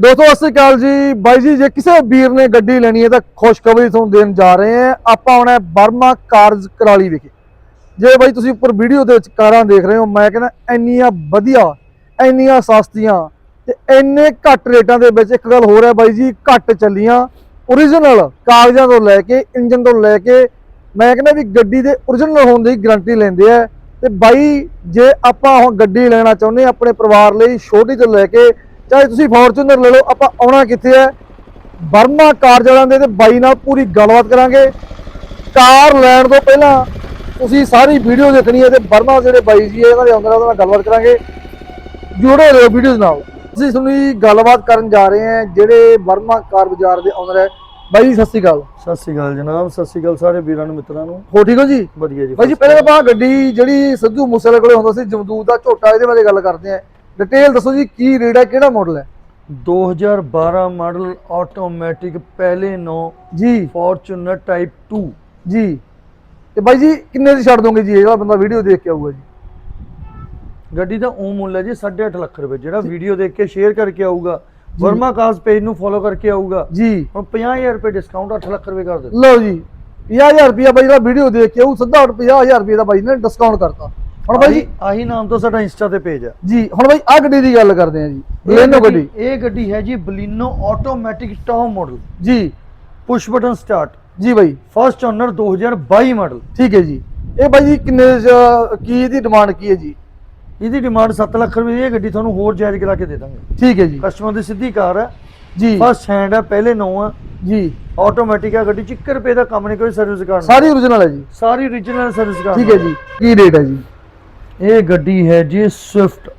ਦੋਸਤੋ, ਸਤਿ ਸ਼੍ਰੀ ਅਕਾਲ ਜੀ। ਬਾਈ ਜੀ, ਜੇ ਕਿਸੇ ਵੀਰ ਨੇ ਗੱਡੀ ਲੈਣੀ ਹੈ ਤਾਂ ਖੁਸ਼ਖਬਰੀ ਤੁਹਾਨੂੰ ਦੇਣ ਜਾ ਰਹੇ ਹਾਂ। ਆਪਾਂ ਆਉਣਾ ਬਰਮਾ ਕਾਰਜ ਕਰਾਲੀ ਵਿਖੇ। ਜੇ ਬਾਈ ਤੁਸੀਂ ਉੱਪਰ ਵੀਡੀਓ ਦੇ ਵਿੱਚ ਕਾਰਾਂ ਦੇਖ ਰਹੇ ਹੋ, ਮੈਂ ਕਹਿੰਦਾ ਇੰਨੀਆਂ ਵਧੀਆ, ਇੰਨੀਆਂ ਸਸਤੀਆਂ ਤੇ ਇੰਨੇ ਘੱਟ ਰੇਟਾਂ ਦੇ ਵਿੱਚ ਇੱਕ ਗੱਲ ਹੋਰ ਹੈ ਬਾਈ ਜੀ, ਘੱਟ ਚੱਲੀਆਂ। Origignal ਕਾਗਜ਼ਾਂ ਤੋਂ ਲੈ ਕੇ, ਇੰਜਨ ਤੋਂ ਲੈ ਕੇ, ਮੈਂ ਕਹਿੰਦਾ ਵੀ ਗੱਡੀ ਦੇ origignal ਹੋਣ ਦੀ ਗਾਰੰਟੀ ਲੈਂਦੇ ਆ। ਤੇ ਬਾਈ, ਜੇ ਆਪਾਂ ਹੁਣ ਗੱਡੀ ਲੈਣਾ ਚਾਹੁੰਦੇ ਆਪਣੇ ਪਰਿਵਾਰ ਲਈ, ਛੋਟੀ ਤੋਂ ਲੈ ਕੇ ਚਾਹੇ ਤੁਸੀਂ ਫੋਰਚੂਨਰ ਲੈ ਲਓ ਆਪਾਂ ਆਉਣਾ ਕਿੱਥੇ ਹੈ? ਬਰਮਾ ਕਾਰ ਵਾਲਿਆਂ ਦੇ ਤੇ ਬਾਈ ਨਾਲ ਪੂਰੀ ਗੱਲਬਾਤ ਕਰਾਂਗੇ। ਕਾਰ ਲੈਣ ਤੋਂ ਪਹਿਲਾਂ ਤੁਸੀਂ ਸਾਰੀ ਵੀਡੀਓ ਦੇਖਣੀ ਹੈ ਤੇ ਬਰਮਾ ਜਿਹੜੇ ਬਾਈ ਜੀ ਇਹਨਾਂ ਦੇ ਅੰਦਰ ਉਹਨਾਂ ਨਾਲ ਗੱਲਬਾਤ ਕਰਾਂਗੇ। ਜੁੜੇ ਰਹੋ ਵੀਡੀਓ ਨਾਲ। ਅਸੀਂ ਤੁਹਾਨੂੰ ਗੱਲਬਾਤ ਕਰਨ ਜਾ ਰਹੇ ਹਾਂ ਜਿਹੜੇ ਬਰਮਾ ਕਾਰ ਬਾਜ਼ਾਰ ਦੇ ਓਨਰ ਹੈ। ਬਾਈ ਜੀ ਸਤਿ ਸ਼੍ਰੀ ਅਕਾਲ। ਸਤਿ ਸ਼੍ਰੀ ਅਕਾਲ ਜਨਾਬ ਸਤਿ ਸ਼੍ਰੀ ਅਕਾਲ ਸਾਰੇ ਵੀਰਾਂ ਨੂੰ ਮਿੱਤਰਾਂ ਨੂੰ। ਹੋ ਠੀਕ ਹੋ ਜੀ? ਵਧੀਆ ਜੀ ਬਾਈ ਜੀ ਪਹਿਲਾਂ ਆਪਾਂ ਗੱਡੀ ਜਿਹੜੀ ਸਿੱਧੂ ਮੂਸੇਵਾਲੇ ਕੋਲੇ ਹੁੰਦਾ ਸੀ ਜਮਦੂਤ ਦਾ ਝੋਟਾ ਇਹਦੇ ਬਾਰੇ ਗੱਲ ਕਰਦੇ ਹਾਂ। ਡਿਟੇਲ ਦੱਸੋ ਜੀ ਕੀ ਰੇਟ ਹੈ ਕਿਹੜਾ ਮਾਡਲ ਹੈ? 2012 ਮਾਡਲ ਆਟੋਮੈਟਿਕ ਪਹਿਲੇ ਨੋ ਜੀ। ਫੋਰਚੂਨਰ ਟਾਈਪ 2 ਜੀ। ਤੇ ਬਾਈ ਜੀ ਕਿੰਨੇ ਦੀ ਛੱਡ ਦੋਗੇ ਜੀ? ਇਹ ਬੰਦਾ ਵੀਡੀਓ ਦੇਖ ਕੇ ਆਊਗਾ ਜੀ। ਗੱਡੀ ਦਾ ਉਹ ਮੁੱਲ ਹੈ ਜੀ 8.5 ਲੱਖ ਰੁਪਏ। ਜਿਹੜਾ ਵੀਡੀਓ ਦੇਖ ਕੇ ਸ਼ੇਅਰ ਕਰਕੇ ਆਊਗਾ ਵਰਮਾ ਕਾਸ ਪੇਜ ਨੂੰ ਫੋਲੋ ਕਰਕੇ ਆਊਗਾ ਜੀ। ਹੁਣ 50000 ਰੁਪਏ ਡਿਸਕਾਊਂਟ 8 ਲੱਖ ਰੁਪਏ ਕਰ ਦੇ ਲਓ ਜੀ 50000 ਰੁਪਇਆ ਬਾਈ ਜਿਹੜਾ ਵੀਡੀਓ ਦੇਖ ਕੇ ਆਊ ਸਿੱਧਾ 50000 ਰੁਪਏ ਦਾ ਬਾਈ ਨੇ ਡਿਸਕਾਊਂਟ ਕਰਤਾ। ਹੁਣ ਬਾਈ ਜੀ ਆਹੀ ਨਾਮ ਤੋਂ ਸਾਡਾ ਇੰਸਟਾ ਤੇ ਪੇਜ ਹੈ ਜੀ ਹੁਣ ਬਾਈ ਆ ਗੱਡੀ ਦੀ ਗੱਲ ਕਰਦੇ ਹਾਂ ਜੀ ਬਲੇਨੋ ਗੱਡੀ ਇਹ ਗੱਡੀ ਹੈ ਜੀ ਬਲੀਨੋ ਆਟੋਮੈਟਿਕ ਟੌਪ ਮਾਡਲ। ਜੀ। Push button start. ਜੀ ਬਾਈ। First owner 2022 model. ਠੀਕ ਹੈ ਜੀ। ਇਹ ਬਾਈ ਜੀ ਕਿੰਨੇ ਕੀ ਇਹਦੀ ਡਿਮਾਂਡ ਕੀ ਹੈ ਜੀ? ਇਹਦੀ ਡਿਮਾਂਡ 7 ਲੱਖ ਰੁਪਏ ਦੀ ਹੈ ਗੱਡੀ ਤੁਹਾਨੂੰ ਹੋਰ ਜਾਇਜ਼ ਕਰਾ ਕੇ ਦੇ ਦਾਂਗੇ। ਠੀਕ ਹੈ ਜੀ। ਕਸਟਮਰ ਦੀ ਸਿੱਧੀ ਕਾਰ ਹੈ। ਜੀ। ਫਸਟ ਹੈਂਡ ਹੈ ਪਹਿਲੇ ਨੋ ਹੈ। ਜੀ। ਆਟੋਮੈਟਿਕ ਹੈ ਗੱਡੀ 'ਚ 1 ਰੁਪਏ ਦਾ ਕੰਮ ਨਹੀਂ ਕੋਈ ਸਰਵਿਸ ਕਾਰਡ ਸਾਰੀ origignal ਹੈ ਜੀ। ਸਾਰੀ origignal ਸਰਵਿਸ ਕਾਰਡ ਠੀਕ ਹੈ ਜੀ। ਕੀ ਰੇਟ ਹੈ ਜੀ? ਇਹ ਗੱਡੀ ਹੈ ਜੀ ਸਵਿਫਟ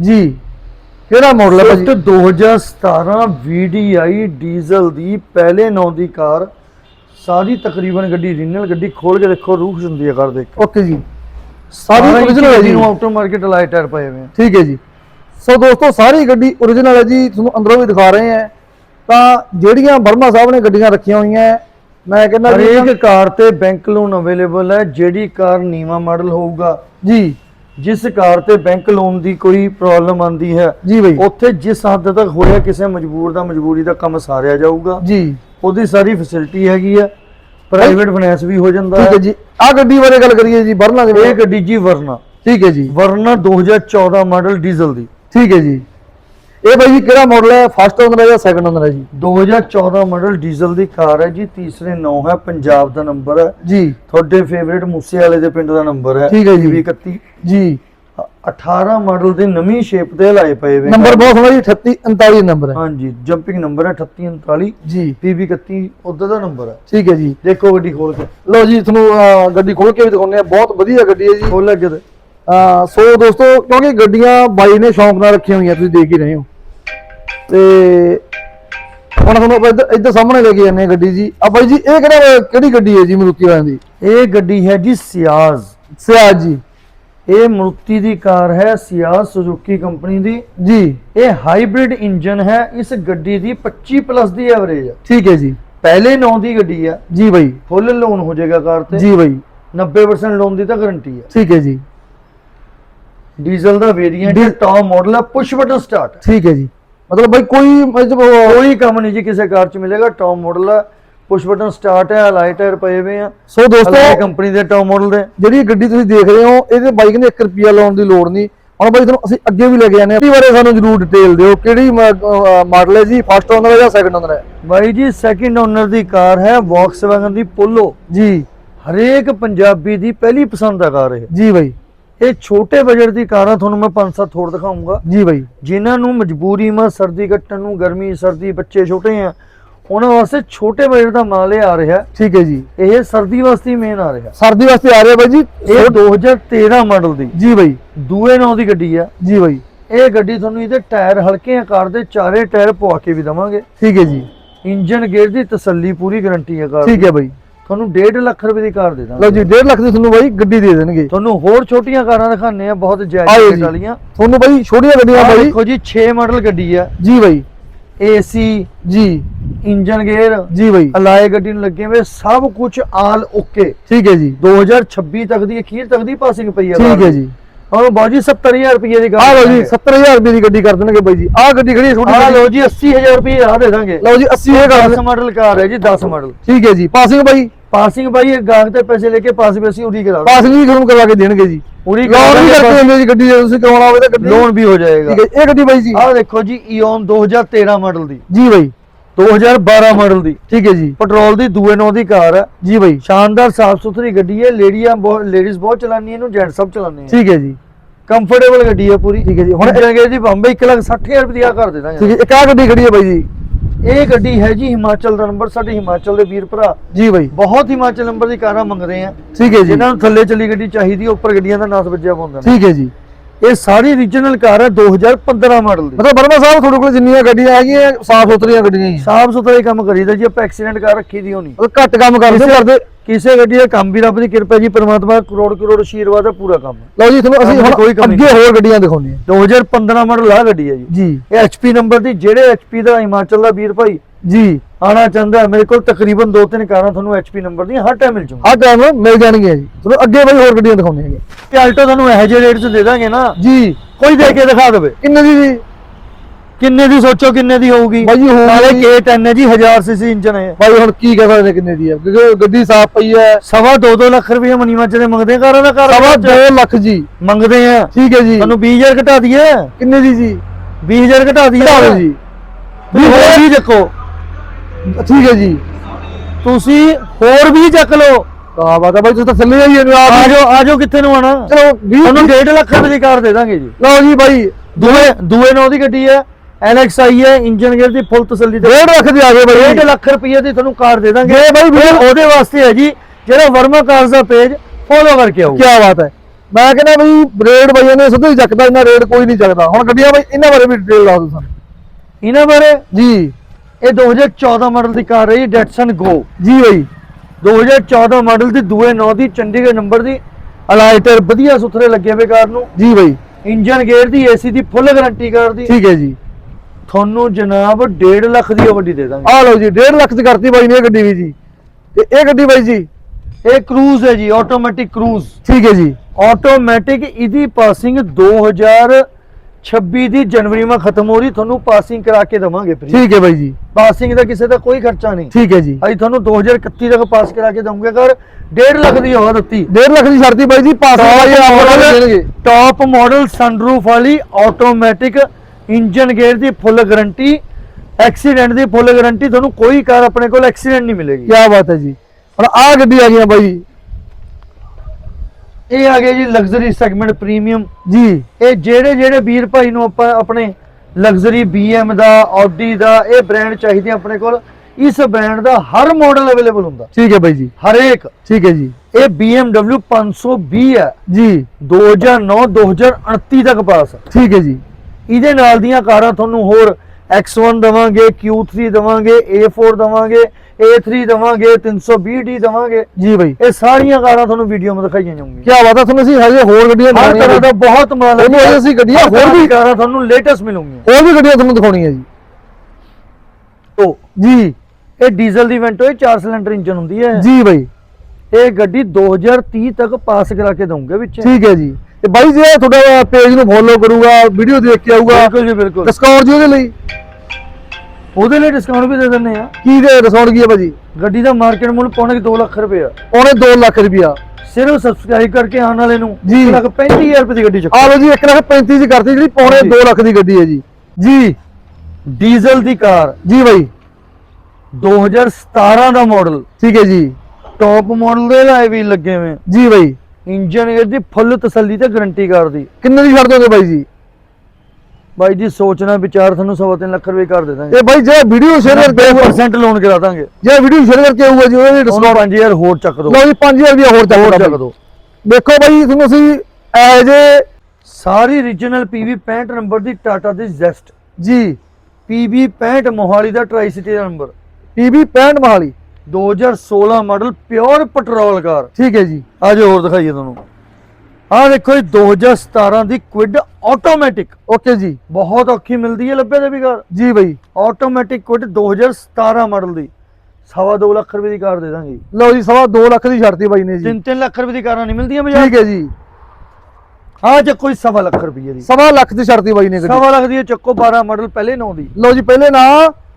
ਜੀ। ਕਿਹੜਾ ਮਾਡਲ ਹੈ ਭਾਜੀ? ਸਵਿਫਟ 2017 VDI ਡੀਜ਼ਲ ਦੀ ਪਹਿਲੇ ਨੌ ਦੀ ਕਾਰ। ਸਾਰੀ ਤਕਰੀਬਨ ਗੱਡੀ origignal ਗੱਡੀ ਖੋਲ ਕੇ ਦੇਖੋ ਰੂਹ ਹੁੰਦੀ ਹੈ ਕਾਰ ਦੇਖ ਓਕੇ ਜੀ। ਸਾਰੀ origignal ਹੈ ਜੀ। ਨੂੰ ਆਟੋ ਮਾਰਕੀਟ ਲਾਈ ਟਾਇਰ ਪਏ ਹੋਏ ਆ। ਠੀਕ ਹੈ ਜੀ। ਸੋ ਦੋਸਤੋ ਸਾਰੀ ਗੱਡੀ origignal ਹੈ ਜੀ। ਤੁਹਾਨੂੰ ਅੰਦਰੋਂ ਵੀ ਦਿਖਾ ਰਹੇ ਹਾਂ। ਤਾਂ ਜਿਹੜੀਆਂ ਵਰਮਾ ਸਾਹਿਬ ਨੇ ਗੱਡੀਆਂ ਰੱਖੀਆਂ ਹੋਈਆਂ ਮੈਂ ਕਹਿੰਦਾ ਹਰੇਕ ਕਾਰ ਤੇ ਬੈਂਕ ਲੋਨ ਅਵੇਲੇਬਲ ਹੈ। ਜਿਹੜੀ ਕਾਰ ਨੀਵਾ ਮਾਡਲ ਹੋਊਗਾ। ਜੀ। ਜਿਸ ਕਾਰ ਤੇ ਬੈਂਕ ਲੋਨ ਦੀ ਕੋਈ ਪ੍ਰੋਬਲਮ ਆਂਦੀ ਹੈ ਜੀ ਬਾਈ। ਉੱਥੇ ਜਿਸ ਹੱਦ ਤੱਕ ਹੋਇਆ ਕਿਸੇ ਮਜਬੂਰ ਦਾ ਮਜਬੂਰੀ ਦਾ ਕੰਮ ਸਾਰਿਆ ਜਾਊਗਾ। ਜੀ। ਉਹਦੀ ਸਾਰੀ ਫੈਸਿਲਿਟੀ ਹੈਗੀ ਆ ਪ੍ਰਾਈਵੇਟ ਫਾਈਨੈਂਸ ਵੀ ਹੋ ਜਾਂਦਾ ਠੀਕ ਹੈ ਜੀ। ਆ ਗੱਡੀ ਬਾਰੇ ਗੱਲ ਕਰੀਏ ਜੀ ਵਰਨਾ ਇਹ ਗੱਡੀ ਜੀ ਵਰਨਾ। ਠੀਕ ਹੈ ਜੀ। ਵਰਨਾ 2014 ਮਾਡਲ ਡੀਜ਼ਲ ਦੀ। ਠੀਕ ਹੈ ਜੀ। ਇਹ ਬਾਈ ਜੀ ਕਿਹੜਾ ਮਾਡਲ ਹੈ? ਫਸਟ ਓਨਰ ਹੈ ਜਾਂ ਸੈਕੰਡ ਓਨਰ ਹੈ ਜੀ? 2014 ਮਾਡਲ ਡੀਜ਼ਲ ਦੀ ਕਾਰ ਹੈ ਜੀ ਤੀਸਰੇ ਨੌ ਹੈ ਪੰਜਾਬ ਦਾ ਨੰਬਰ ਹੈ। ਜੀ। ਤੁਹਾਡੇ ਫੇਵਰੇਟ ਮੂਸੇ ਵਾਲੇ ਦੇ ਪਿੰਡ ਦਾ ਨੰਬਰ ਹੈ। ਠੀਕ ਹੈ ਜੀ। 31 ਜੀ। 18 ਮਾਡਲ ਦੇ ਨਵੀਂ ਸ਼ੇਪ ਦੇ ਲਾਏ ਪਏ ਵੇ। ਨੰਬਰ ਬਹੁਤ ਸੋਹਣਾ ਜੀ 38 39 ਨੰਬਰ ਹੈ। ਹਾਂਜੀ ਜੰਪਿੰਗ ਨੰਬਰ ਹੈ 3839 ਜੀ। 31 ਉਧਰ ਦਾ ਨੰਬਰ ਹੈ। ਠੀਕ ਹੈ ਜੀ। ਦੇਖੋ ਗੱਡੀ ਖੋਲ ਕੇ। ਲਓ ਜੀ ਤੁਹਾਨੂੰ ਗੱਡੀ ਖੋਲ ਕੇ ਵੀ ਦਿਖਾਉਂਦੇ ਆ ਬਹੁਤ ਵਧੀਆ ਗੱਡੀ ਹੈ ਜੀ। ਖੋਲ ਲੱਗੇ ਸੋ ਦੋਸਤੋ ਕਿਉਂਕਿ ਗੱਡੀਆਂ ਬਾਈ ਨੇ ਸ਼ੌਂਕ ਨਾਲ ਰੱਖੀਆਂ ਹੋਈਆਂ ਤੁਸੀਂ ਦੇਖ ਹੀ ਰਹੇ ਹੋ। ਤੇ ਹੁਣ ਤੁਹਾਨੂੰ ਆਪਾਂ ਇੱਧਰ ਇੱਧਰ ਸਾਹਮਣੇ ਲੈ ਕੇ ਜਾਂਦੇ ਆ ਗੱਡੀ ਜੀ। ਆ ਬਾਈ ਜੀ ਇਹ ਕਿਹੜਾ ਕਿਹੜੀ ਗੱਡੀ ਹੈ ਜੀ ਮਰੂਤੀ ਵਾਲਿਆਂ ਦੀ? ਇਹ ਗੱਡੀ ਹੈ ਜੀ ਸਿਆਜ਼। ਸਿਆਜ ਜੀ। ਇਹ ਮਰੂਤੀ ਦੀ ਕਾਰ ਹੈ ਸਿਆਜ਼ ਸੁਜ਼ੂਕੀ ਕੰਪਨੀ ਦੀ। ਜੀ। ਇਹ ਹਾਈਬ੍ਰਿਡ ਇੰਜਨ ਹੈ ਇਸ ਗੱਡੀ ਦੀ 25 ਪਲੱਸ ਦੀ ਐਵਰੇਜ ਹੈ। ਠੀਕ ਹੈ ਜੀ। ਪਹਿਲੇ ਨੌ ਦੀ ਗੱਡੀ ਹੈ। ਜੀ ਬਾਈ। ਫੁੱਲ ਲੋਨ ਹੋ ਜਾਏਗਾ ਕਾਰ ਤੇ। ਜੀ ਬਾਈ। 90% ਲੋਨ ਦੀ ਤਾਂ ਗਾਰੰਟੀ ਹੈ। ਠੀਕ ਹੈ ਜੀ। ਡੀਜ਼ਲ ਦਾ ਵੇਰੀਐਂਟ ਟੌਪ ਮਾਡਲ ਹੈ ਪੁਸ਼ ਬਟਨ ਸਟਾਰਟ ਠੀਕ ਹੈ ਜੀ। ਮਤਲਬ ਬਾਈ ਕੋਈ ਕੋਈ ਕੰਮ ਨਹੀਂ ਜੀ ਕਿਸੇ ਕਾਰ 'ਚ ਮਿਲੇਗਾ ਟੌਪ ਮਾਡਲ ਹੈ ਪੁਸ਼ ਬਟਨ ਸਟਾਰਟ ਹੈ ਅਲਾਈ ਟਾਇਰ ਪਏ ਹੋਏ ਆ। ਸੋ ਦੋਸਤੋ ਕੰਪਨੀ ਦੇ ਟੌਪ ਮਾਡਲ ਦੇ। ਜਿਹੜੀ ਗੱਡੀ ਤੁਸੀਂ ਦੇਖ ਰਹੇ ਹੋ ਇਹਦੇ ਬਾਈਕ ਨੇ 1 ਰੁਪਿਆ ਲਾਉਣ ਦੀ ਲੋੜ ਨਹੀਂ। ਹੁਣ ਬਾਈ ਤੁਹਾਨੂੰ ਅਸੀਂ ਅੱਗੇ ਵੀ ਲੈ ਕੇ ਜਾਂਦੇ ਹਾਂ। ਇਹਦੇ ਬਾਰੇ ਸਾਨੂੰ ਜਰੂਰ ਡਿਟੇਲ ਦਿਓ। ਕਿਹੜੀ ਮਾਡਲ ਹੈ ਜੀ? ਫਸਟ ਓਨਰ ਹੈ ਜਾਂ ਸੈਕੰਡ ਓਨਰ ਹੈ? ਬਾਈ ਜੀ ਸੈਕਿੰਡ ਓਨਰ ਦੀ ਕਾਰ ਹੈ ਵੌਕਸਵੈਗਨ ਦੀ ਪੋਲੋ ਜੀ। ਹਰੇਕ ਪੰਜਾਬੀ ਦੀ ਪਹਿਲੀ ਪਸੰਦ ਦਾ ਕਾਰ ਇਹ। ਜੀ ਬਾਈ। ਇਹ ਛੋਟੇ ਬਜਟ ਦੀ ਕਾਰਾਂ ਤੁਹਾਨੂੰ ਮੈਂ ਪੰਜ ਸੱਤ ਹੋਰ ਦਿਖਾਉਂਗਾ। ਜੀ ਬਾਈ। ਜਿਨ੍ਹਾਂ ਨੂੰ ਮਜਬੂਰੀ ਮਾ ਸਰਦੀ ਕੱਟਣ ਨੂੰ ਗਰਮੀ ਸਰਦੀ ਬੱਚੇ ਛੋਟੇ ਆ ਉਹਨਾਂ ਵਾਸਤੇ ਛੋਟੇ ਬਜਟ ਦਾ ਮਾਲ ਇਹ ਆ ਰਿਹਾ। ਠੀਕ ਹੈ ਜੀ। ਇਹ ਸਰਦੀ ਵਾਸਤੇ ਮੇਨ ਆ ਰਿਹਾ। ਸਰਦੀ ਵਾਸਤੇ ਆ ਰਿਹਾ ਬਾਈ ਜੀ। ਇਹ 2013 ਮਾਡਲ ਦੀ। ਜੀ ਬਾਈ। ਦੂਏ ਨਾਂ ਦੀ ਗੱਡੀ ਆ। ਜੀ ਬਾਈ। ਇਹ ਗੱਡੀ ਤੁਹਾਨੂੰ ਇਹਦੇ ਟਾਇਰ ਹਲਕੇ ਆ ਕਾਰ ਦੇ ਚਾਰੇ ਟਾਇਰ ਪਵਾ ਕੇ ਵੀ ਦਵਾਂਗੇ। ਠੀਕ ਹੈ ਜੀ। ਇੰਜਨ ਗੇਅਰ ਦੀ ਤਸੱਲੀ ਪੂਰੀ ਗਾਰੰਟੀ ਹੈ ਕਾਰ ਠੀਕ ਹੈ ਬਾਈ। ਤੁਹਾਨੂੰ 1.5 ਲੱਖ ਰੁਪਏ ਦੀ ਕਾਰ ਦੇ ਦਾਂਗੇ। ਲਓ ਜੀ 1.5 ਲੱਖ ਦੀ ਤੁਹਾਨੂੰ ਬਾਈ ਗੱਡੀ ਦੇ ਦੇਣਗੇ। ਤੁਹਾਨੂੰ ਹੋਰ ਛੋਟੀਆਂ ਕਾਰਾਂ ਦਿਖਾਣੇ ਆ ਬਹੁਤ ਜਾਇਜ਼। ਵਾਲੀਆਂ। ਤੁਹਾਨੂੰ ਬਾਈ ਛੋਟੀਆਂ ਗੱਡੀਆਂ ਬਾਈ। ਦੇਖੋ ਜੀ 6 ਮਾਡਲ ਗੱਡੀ ਆ। ਜੀ ਬਾਈ। ਏਸੀ ਜੀ। ਇੰਜਨ ਗੇਅਰ ਜੀ ਬਾਈ। ਅਲਾਏ ਗੱਡੀ ਨੂੰ ਲੱਗੇ ਹੋਏ ਸਭ ਕੁਝ ਆਲ ਓਕੇ। ਠੀਕ ਹੈ ਜੀ। 2026 ਤੱਕ ਦੀ ਅਖੀਰ ਤੱਕ ਦੀ ਪਾਸਿੰਗ ਪਈ ਆ ਠੀਕ ਹੈ। ਜੀ। ਹਾਂ ਬਾਜੀ 70000 ਰੁਪਏ ਦੀ ਆਹ ਲਓ ਜੀ 70000 ਰੁਪਏ ਦੀ ਗੱਡੀ ਕਰ ਦੇਣਗੇ ਬਾਈ ਜੀ। ਆਹ ਗੱਡੀ ਖੜੀ ਛੋਟੀ ਆ। ਲਓ ਜੀ 80000 ਰੁਪਏ ਆ ਦੇ ਦਾਂਗੇ। ਲਓ ਜੀ 80 ਇਹ ਕਰ 10 ਮਾਡਲ ਕਾਰ ਹੈ ਜੀ 10 ਮਾਡਲ। ਠੀਕ ਹੈ ਜੀ। ਪਾਸਿੰਗ ਬਾਈ। ਪਾਸਿੰਗ ਬਾਈ ਇਹ ਗਾਹਕ ਤੇ ਪੈਸੇ ਲੈ ਕੇ ਪਾਸ ਵੀ ਅਸੀਂ ਉਰੀ ਕਰਾ ਦਾਂਗੇ ਪਾਸਿੰਗ ਵੀ ਤੁਹਾਨੂੰ ਕਰਵਾ ਕੇ ਦੇਣਗੇ ਜੀ। ਉਰੀ ਲੋਨ ਵੀ ਕਰਕੇ ਦਿੰਦੇ ਜੀ ਗੱਡੀ ਜੇ ਤੁਸੀਂ ਕਰਵਾਉਣਾ ਹੋਵੇ ਤਾਂ ਗੱਡੀ ਲੋਨ ਵੀ ਹੋ ਜਾਏਗਾ। ਠੀਕ ਹੈ ਇਹ ਗੱਡੀ ਬਾਈ ਜੀ। ਆਹ ਦੇਖੋ ਜੀ ਈਓਨ 2013 ਮਾਡਲ ਦੀ। ਜੀ ਬਾਈ। 2012 ਮਾਡਲ ਦੀ। ਠੀਕ ਹੈ ਜੀ। ਪੈਟਰੋਲ ਦੀ ਦੂਏ ਨੌ ਦੀ ਕਾਰ ਹੈ। ਜੀ ਬਾਈ। ਸ਼ਾਨਦਾਰ ਸਾਫ਼ ਸੁਥਰੀ ਗੱਡੀ ਹੈ। ਲੇਡੀਆਂ ਬਹੁਤ ਲੇਡੀਜ਼ ਬਹੁਤ ਚਲਾਨੀ ਇਹਨੂੰ ਜੈਂਟ ਸਭ ਚਲਾਉਂਦੇ ਆ। ਠੀਕ ਹੈ ਜੀ। ਕੰਫਰਟੇਬਲ ਗੱਡੀ ਹੈ ਪੂਰੀ। ਠੀਕ ਹੈ ਜੀ, ਹੁਣ ਜਾਗੇ ਜੀ ਬੰਬਈ 1 ਲੱਖ 60000 ਰੁਪਏ ਦੀ ਆ ਕਰ ਦੇ ਠੀਕ ਦਾਂਗੇ ਹੈ ਇੱਕ ਆਹ ਗੱਡੀ ਖੜੀ ਹੈ ਬਾਈ ਜੀ। ਇਹ ਗੱਡੀ ਹੈ ਜੀ ਹਿਮਾਚਲ ਦਾ ਨੰਬਰ ਸਾਡੇ ਹਿਮਾਚਲ ਦੇ ਵੀਰ ਭਰਾ। ਜੀ ਬਾਈ। ਬਹੁਤ ਹਿਮਾਚਲ ਨੰਬਰ ਦੀ ਕਾਰਾਂ ਮੰਗਦੇ ਆ। ਠੀਕ ਹੈ ਜੀ। ਜਿਨ੍ਹਾਂ ਨੂੰ ਥੱਲੇ ਚੱਲੀ ਗੱਡੀ ਚਾਹੀਦੀ ਉੱਪਰ ਗੱਡੀਆਂ ਦਾ ਨਾਸ ਵੱਜਿਆ ਪਾਉਂਦੇ ਠੀਕ ਹੈ ਜੀ। ਇਹ ਸਾਰੀ ਰੀਜਨਲ ਕਾਰ ਹੈ 2015 ਮਾਡਲ ਦੀ। ਮਤਲਬ ਬਰਮਾ ਸਾਹਿਬ ਤੁਹਾਡੇ ਕੋਲ ਜਿੰਨੀਆਂ ਗੱਡੀਆਂ ਹੈਗੀਆਂ ਸਾਫ਼ ਸੁਥਰੀਆਂ ਗੱਡੀਆਂ ਹੀ। ਸਾਫ਼ ਸੁਥਰਾ ਕੰਮ ਕਰੀਦਾ ਜੀ ਆਪਾਂ ਐਕਸੀਡੈਂਟ ਕਾਰ ਰੱਖੀ ਦੀ ਹੋਣੀ। ਘੱਟ ਕੰਮ ਕਰਦੇ ਕਰਦੇ ਕਿਸੇ ਗੱਡੀ ਦਾ ਕੰਮ ਵੀ ਰੱਬ ਦੀ ਕਿਰਪਾ ਜੀ ਪ੍ਰਮਾਤਮਾ ਕਰੋੜ ਕਰੋੜ ਆਸ਼ੀਰਵਾਦ ਹੈ ਪੂਰਾ ਕੰਮ ਲਓ ਜੀ ਤੁਹਾਨੂੰ ਅਸੀਂ ਦੀ ਹੁਣ ਅੱਗੇ ਹੋਰ ਗੱਡੀਆਂ ਦਿਖਾਉਂਦੇ ਹਾਂ। 2015 ਮਾਡਲ ਆ ਗੱਡੀ ਹੈ ਜੀ। ਜੀ। ਇਹ ਐਚਪੀ ਨੰਬਰ ਦੀ ਜਿਹੜੇ ਐਚਪੀ ਦਾ ਹਿਮਾਚਲ ਦਾ ਵੀਰ ਭਾਈ ਜੀ। ਆਣਾ ਚਾਹੁੰਦਾ ਮੇਰੇ ਕੋਲ ਤਕਰੀਬਨ ਦੋ ਤਿੰਨ ਕਾਰਾਂ ਤੁਹਾਨੂੰ ਐਚਪੀ ਨੰਬਰ ਦੀਆਂ ਹਰ ਟਾਈਮ ਮਿਲ ਜਾਊਗਾ ਆਹ ਟਾਈਮ ਮਿਲ ਜਾਣਗੀਆਂ ਜੀ। ਤੁਹਾਨੂੰ ਅੱਗੇ ਬਾਈ ਹੋਰ ਗੱਡੀਆਂ ਦਿਖਾਉਂਦੇ ਹੈਗੇ ਤੇ ਆਲਟੋ ਤੁਹਾਨੂੰ ਇਹੋ ਜਿਹੇ ਰੇਟ 'ਚ ਦੇ ਦਾਂਗੇ ਨਾ। ਜੀ। ਕੋਈ ਦੇ ਕੇ ਦਿਖਾ ਦੇਵੇ। ਕਿੰਨੇ ਦੀ ਜੀ? ਕਿੰਨੇ ਦੀ ਸੋਚੋ ਕਿੰਨੇ ਦੀ ਹੋਊਗੀ? ਬਾਈ ਹੋਊਗੀ- ਨਾਲੇ K10 ਹੈ ਜੀ 1000 ਸੀਸੀ ਇੰਜਨ ਹੈ ਬਾਈ ਹੁਣ ਕੀ ਕਹਿ ਸਕਦੇ ਕਿੰਨੇ ਦੀ ਹੈ? ਕਿਉਂਕਿ ਗੱਡੀ ਸਾਫ਼ ਪਈ ਹੈ। ਸਵਾ 2-2 ਲੱਖ ਰੁਪਏ ਮਨੀਮਾ ਚ ਦੇ ਮੰਗਦੇ ਆ ਕਾਰਾਂ ਦਾ ਕਾਰ ਸਵਾ 2 ਲੱਖ ਜੀ। ਮੰਗਦੇ ਆ। ਠੀਕ ਹੈ ਜੀ। ਤੁਹਾਨੂੰ 20000 ਘਟਾ ਦਈਏ। ਕਿੰਨੇ ਦੀ ਜੀ? 20000 ਘਟਾ ਦਈਏ। ਜੀ। ਹੋਰ ਵੀ ਦੇਖੋ ਠੀਕ ਹੈ ਜੀ। ਤੁਸੀਂ ਹੋਰ ਵੀ ਚੱਕ ਲਓ। ਕਾ ਬਾਤ ਹੈ ਬਾਈ ਤੁਸੀਂ ਤਾਂ ਥੱਲੇ ਆਪ ਹੀ- ਜਾਓ ਆ ਜਾਓ ਕਿੱਥੇ ਨੂੰ ਆਣਾ ਚਲੋ 20 ਤੁਹਾਨੂੰ 1.5 ਲੱਖ ਰੁਪਏ ਦੀ ਕਾਰ ਦੇ ਦਾਂਗੇ ਜੀ। ਲਓ ਜੀ ਬਾਈ ਦੂਏ ਦੂਏ ਨੌ ਦੀ ਗੱਡੀ ਹੈ। ਐਨਐਕਸ ਆਈ ਹੈ ਇੰਜਨ ਗੇਅਰ ਦੀ ਫੁੱਲ ਤਸੱਲੀ ਤੇ 1.5 ਲੱਖ ਦੀ ਆ ਗਏ ਬਾਈ। 1.5 ਲੱਖ ਰੁਪਏ ਦੀ ਤੁਹਾਨੂੰ ਕਾਰ ਦੇ ਦਾਂਗੇ। ਜੇ ਬਾਈ ਇਹ ਉਹਦੇ ਵਾਸਤੇ ਹੈ ਜੀ ਜਿਹੜਾ ਵਰਮਾ ਕਾਰਸ ਦਾ ਪੇਜ ਫੋਲੋ ਕਰਕੇ ਆਊ ਕੀ ਬਾਤ ਹੈ। ਮੈਂ ਕਹਿੰਦਾ ਬਈ ਰੇਡ ਬਾਈਆਂ ਨੇ ਸਿੱਧਾ ਹੀ ਚੱਕਦਾ ਇਹਨਾਂ ਰੇਡ ਕੋਈ ਨਹੀਂ ਚੱਕਦਾ। ਹੁਣ ਗੱਡੀਆਂ ਬਾਈ ਇਹਨਾਂ ਬਾਰੇ ਵੀ ਡਿਟੇਲ ਦੱਸ ਦਿਓ ਸਾਨੂੰ। ਇਹਨਾਂ ਬਾਰੇ? ਜੀ। ਇਹ 2014 ਮਾਡਲ ਦੀ ਕਾਰ ਹੈ ਜੀ ਡੈਟਸਨ ਗੋ ਜੀ ਬਾਈ। 2014 ਮਾਡਲ ਦੀ ਦੂਏ ਨੌ ਦੀ ਚੰਡੀਗੜ੍ਹ ਨੰਬਰ ਦੀ। ਅਲਾਈਟਰ ਵਧੀਆ ਸੁਥਰੇ ਲੱਗੇ ਹੋਏ ਕਾਰ ਨੂੰ। ਜੀ ਬਾਈ। ਇੰਜਨ ਗੇਅਰ ਦੀ ਏਸੀ ਦੀ ਫੁੱਲ ਗਾਰੰਟੀ ਕਾਰ ਦੀ। ਠੀਕ ਹੈ ਜੀ। ਤੁਹਾਨੂੰ ਜਨਾਬ 1.5 ਲੱਖ ਦੀ ਉਹ ਗੱਡੀ ਦੇ ਦਾਂਗੇ। ਆਹ ਲਓ ਜੀ 1.5 ਲੱਖ ਦੀ ਕਰਤੀ ਬਾਈ ਨੇ ਇਹ ਗੱਡੀ ਵੀ ਜੀ। ਤੇ ਇਹ ਗੱਡੀ ਬਾਈ ਜੀ? ਇਹ ਕਰੂਜ਼ ਹੈ ਜੀ ਆਟੋਮੈਟਿਕ ਕਰੂਜ਼। ਠੀਕ ਹੈ ਜੀ। ਆਟੋਮੈਟਿਕ ਇਹਦੀ ਪਾਸਿੰਗ 2026 ਦੀ ਜਨਵਰੀ ਮਾ ਖਤਮ ਹੋ ਰਹੀ ਤੁਹਾਨੂੰ ਪਾਸਿੰਗ ਕਰਾ ਕੇ ਦਵਾਂਗੇ ਫ੍ਰੀ ਠੀਕ ਹੈ ਬਾਈ ਜੀ। ਪਾਸਿੰਗ ਦਾ ਕਿਸੇ ਦਾ ਕੋਈ ਖਰਚਾ ਨਹੀਂ। ਠੀਕ ਹੈ ਜੀ। ਅਸੀਂ ਤੁਹਾਨੂੰ 2031 ਤੱਕ ਪਾਸ ਕਰਾ ਕੇ ਦਵਾਂਗੇ ਕਰ 1.5 ਲੱਖ ਦੀ ਹਵਾ ਦਿੱਤੀ। 1.5 ਲੱਖ ਦੀ ਸ਼ਰਤੀ ਬਾਈ ਜੀ ਪਾਸ ਟਾਪ ਮਾਡਲ ਸਨਰੂਫ ਵਾਲੀ ਆਟੋਮੈਟਿਕ ਇੰਜਨ ਗੇਅਰ ਦੀ ਫੁੱਲ ਗਾਰੰਟੀ ਐਕਸੀਡੈਂਟ ਦੀ ਫੁੱਲ ਗਾਰੰਟੀ ਤੁਹਾਨੂੰ ਕੋਈ ਕਾਰ ਆਪਣੇ ਕੋਲ ਐਕਸੀਡੈਂਟ ਨਹੀਂ ਮਿਲੇਗੀ। ਕੀ ਬਾਤ ਹੈ ਜੀ। ਹੁਣ ਆਹ ਗੱਡੀ ਆ ਗਈਆਂ ਬਾਈ। ਇਹ ਆ ਗਿਆ ਜੀ ਲਗਜ਼ਰੀ ਸੈਗਮੈਂਟ ਪ੍ਰੀਮੀਅਮ ਜੀ। ਇਹ ਜਿਹੜੇ ਜਿਹੜੇ ਵੀਰ ਭਾਈ ਨੂੰ ਆਪਾਂ ਆਪਣੇ ਲਗਜ਼ਰੀ BM ਦਾ Audi ਦਾ ਇਹ ਬ੍ਰਾਂਡ ਚਾਹੀਦੇ ਆ ਆਪਣੇ ਕੋਲ ਇਸ ਬ੍ਰਾਂਡ ਦਾ ਹਰ ਮਾਡਲ ਅਵੇਲੇਬਲ ਹੁੰਦਾ। ਠੀਕ ਹੈ ਬਾਈ ਜੀ। ਹਰੇਕ। ਠੀਕ ਹੈ ਜੀ। ਇਹ BMW 520 ਹੈ। ਜੀ। 2009 2029 ਤੱਕ ਪਾਸ। ਠੀਕ ਹੈ ਜੀ। ਇਹਦੇ ਨਾਲ ਦੀਆਂ ਕਾਰਾਂ ਤੁਹਾਨੂੰ ਹੋਰ X1 ਦਵਾਂਗੇ Q3 ਦਵਾਂਗੇ A4 ਦਵਾਂਗੇ A3 ਦਵਾਂਗੇ 320D ਦਵਾਂਗੇ। ਜੀ ਬਾਈ। ਇਹ ਸਾਰੀਆਂ ਕਾਰਾਂ ਤੁਹਾਨੂੰ ਵੀਡੀਓ ਵਿੱਚ ਦਿਖਾਈਆਂ ਜਾਣਗੀਆਂ ਕੀ ਬਾਤ ਹੈ ਤੁਹਾਨੂੰ ਅਸੀਂ ਹਜੇ ਹੋਰ ਗੱਡੀਆਂ ਹਰ ਦਿਖਾਉਣੀਆਂ ਤਰ੍ਹਾਂ ਦਾ ਬਹੁਤ ਮਾਲ ਹੈ ਉਹਨੂੰ ਅਸੀਂ ਗੱਡੀਆਂ ਹਰ ਵੀ ਕਾਰਾਂ ਤੁਹਾਨੂੰ ਲੇਟੈਸਟ ਮਿਲੂਗੀਆਂ। ਹੋਰ ਵੀ ਗੱਡੀਆਂ ਤੁਹਾਨੂੰ ਦਿਖਾਉਣੀਆਂ ਜੀ। ਤੋ ਜੀ। ਇਹ ਡੀਜ਼ਲ ਦੀ ਵੈਂਟੋ ਇਹ 4 ਸਿਲੰਡਰ ਇੰਜਨ ਹੁੰਦੀ ਹੈ। ਜੀ ਬਾਈ। ਇਹ ਗੱਡੀ 2030 ਤੱਕ ਪਾਸ ਕਰਾ ਕੇ ਦਊਂਗੇ ਵਿੱਚ। ਠੀਕ ਹੈ ਜੀ। ਤੇ ਬਾਈ ਜੀ ਤੁਹਾਡਾ ਪੇਜ ਨੂੰ ਫੋਲੋ ਕਰੂਗਾ ਵੀਡੀਓ ਦੇਖ ਕੇ ਆਊਗਾ। ਬਿਲਕੁਲ ਜੀ ਬਿਲਕੁਲ। ਡਿਸਕਾਊਂਟ ਜੀ ਉਹਦੇ ਲਈ? ਉਹਦੇ ਲਈ ਡਿਸਕਾਊਂਟ ਵੀ ਦੇ ਦਿੰਦੇ ਆ ਕੀ ਦੇ ਡਿਸਕਾਊਂਟ ਕੀ ਹੈ ਭਾਜੀ? ਗੱਡੀ ਦਾ ਮਾਰਕੀਟ ਮੁੱਲ ਪੌਣੇ 2 ਲੱਖ ਰੁਪਏ ਆ। ਉਹਨੇ 2 ਲੱਖ ਰੁਪਿਆ ਸਿਰਫ ਸਬਸਕ੍ਰਾਈਬ ਕਰਕੇ ਆਉਣ ਵਾਲੇ ਨੂੰ ਜੀ। 1 ਲੱਖ 35000 ਰੁਪਏ ਦੀ ਗੱਡੀ ਚੱਕੋ। ਆ ਲਓ ਜੀ 1 ਲੱਖ 35 ਦੀ ਕਰਤੀ ਜਿਹੜੀ ਪੌਣੇ ਜੀ। 2 ਲੱਖ ਦੀ ਗੱਡੀ ਹੈ ਜੀ। ਜੀ। ਡੀਜ਼ਲ ਦੀ ਕਾਰ। ਜੀ ਬਾਈ। 2017 ਦਾ ਮਾਡਲ ਠੀਕ ਹੈ ਜੀ। ਟੌਪ ਮਾਡਲ ਦੇ ਲਾਏ ਵੀ ਲੱਗੇ ਹੋਏ ਜੀ ਬਾਈ। ਇੰਜਨ ਇਹਦੀ ਫੁੱਲ ਤਸੱਲੀ ਤੇ ਗਾਰੰਟੀ ਕਾਰ ਦੀ ਕਿੰਨੇ ਦੀ ਛੱਡ ਦੋਗੇ ਬਾਈ ਜੀ? ਬਾਈ ਜੀ ਸੋਚਣਾ ਵਿਚਾਰ ਤੁਹਾਨੂੰ 3.5 ਲੱਖ ਰੁਪਏ ਕਰ ਦੇ ਦਾਂਗੇ। ਇਹ ਬਾਈ ਜੇ ਵੀਡੀਓ ਸ਼ੇਅਰ ਕਰਕੇ ਆਊਗਾ। 2% ਲੋਨ ਕਰਾ ਦਾਂਗੇ। ਜੇ ਵੀਡੀਓ ਸ਼ੇਅਰ ਕਰਕੇ ਆਊਗਾ ਜੀ ਉਹਦੇ ਡਿਸਕਾਊਂਟ 5000 ਹੋਰ ਚੱਕ ਦੋ ਲਓ ਜੀ 5000 ਰੁਪਿਆ ਹੋਰ ਚੱਕ ਦੋ ਦੋ ਦੇਖੋ ਬਾਈ ਤੁਹਾਨੂੰ ਅਸੀਂ ਐਜ ਸਾਰੀ ਰੀਜਨਲ PV 65 ਨੰਬਰ ਦੀ ਟਾਟਾ ਦੀ ਜ਼ੈਸਟ ਜੀ। PV 65 ਮੋਹਾਲੀ ਦਾ ਟਰਾਈ ਸਿਟੀ ਦਾ number PB 65 Mohali. 2016 model pure petrol car. ਠੀਕ ਹੈ ਜੀ ਆਜੋ ਹੋਰ ਦਿਖਾਈਏ ਤੁਹਾਨੂੰ। ਆਹ ਦੇਖੋ ਇਹ 2017 ਦੀ ਕੁਇਡ ਆਟੋਮੈਟਿਕ ਓਕੇ ਜੀ ਬਹੁਤ ਔਖੀ ਮਿਲਦੀ ਹੈ ਲੱਭੇ ਦੇ ਵੀ ਕਾਰ। ਜੀ ਬਾਈ ਆਟੋਮੈਟਿਕ ਕੁਇਡ 2017 ਮਾਡਲ ਦੀ। ਸਵਾ ਦੋ ਲੱਖ ਰੁਪਏ ਦੀ ਕਾਰ ਦੇ ਦਾਂਗੇ ਜੀ। ਲਓ ਜੀ ਸਵਾ 2 ਲੱਖ ਦੀ ਛੱਡਤੀ ਬਾਈ ਨੇ ਜੀ। ਤਿੰਨ ਤਿੰਨ ਲੱਖ ਰੁਪਏ ਦੀ ਕਾਰਾਂ ਨਹੀਂ ਮਿਲਦੀਆਂ ਬਾਜ਼ਾਰ। ਠੀਕ ਹੈ ਜੀ। ਹਾਂ ਚ ਕੋਈ ਸਵਾ ਲੱਖ ਰੁਪਏ ਦੀ। ਸਵਾ ਲੱਖ ਦੀ ਛੜਤੀ ਬਾਈ ਨੇ ਸਵਾ ਲੱਖ ਦੀ ਚੱਕੋ 12 ਮਾਡਲ ਪਹਿਲੇ ਨੌ ਦੀ। ਲਓ ਜੀ ਪਹਿਲੇ ਨਾ